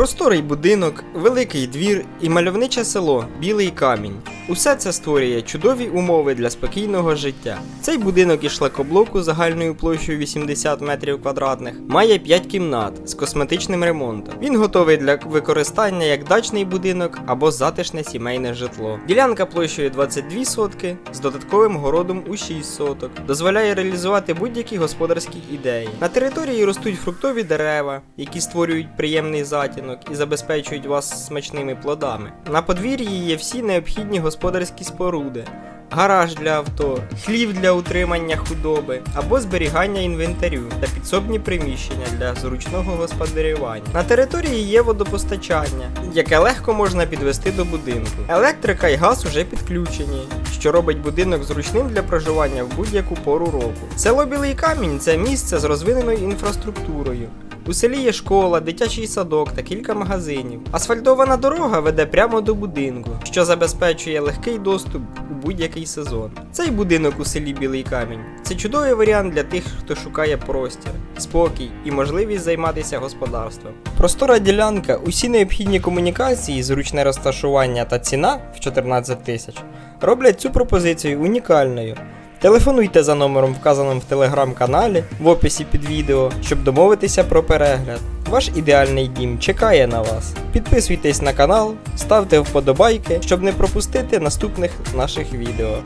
Просторий будинок, великий двір і мальовниче село Білий Камінь. Усе це створює чудові умови для спокійного життя. Цей будинок із шлакоблоку загальною площею 80 метрів квадратних має 5 кімнат з косметичним ремонтом. Він готовий для використання як дачний будинок або затишне сімейне житло. Ділянка площею 22 сотки з додатковим городом у 6 соток. Дозволяє реалізувати будь-які господарські ідеї. На території ростуть фруктові дерева, які створюють приємний затінок і забезпечують вас смачними плодами. На подвір'ї є всі необхідні господарські споруди. Гараж для авто, хлів для утримання худоби або зберігання інвентарю та підсобні приміщення для зручного господарювання. На території є водопостачання, яке легко можна підвести до будинку. Електрика і газ уже підключені, що робить будинок зручним для проживання в будь-яку пору року. Село Білий Камінь це місце з розвиненою інфраструктурою. У селі є школа, дитячий садок та кілька магазинів. Асфальтована дорога веде прямо до будинку, що забезпечує легкий доступ у будь-який сезон. Цей будинок у селі Білий Камінь це чудовий варіант для тих, хто шукає простір, спокій і можливість займатися господарством. Простора ділянка, усі необхідні комунікації, зручне розташування та ціна в 14 тисяч роблять цю пропозицію унікальною. Телефонуйте за номером, вказаним в телеграм-каналі в описі під відео, щоб домовитися про перегляд. Ваш ідеальний дім чекає на вас. Підписуйтесь на канал, ставте вподобайки, щоб не пропустити наступних наших відео.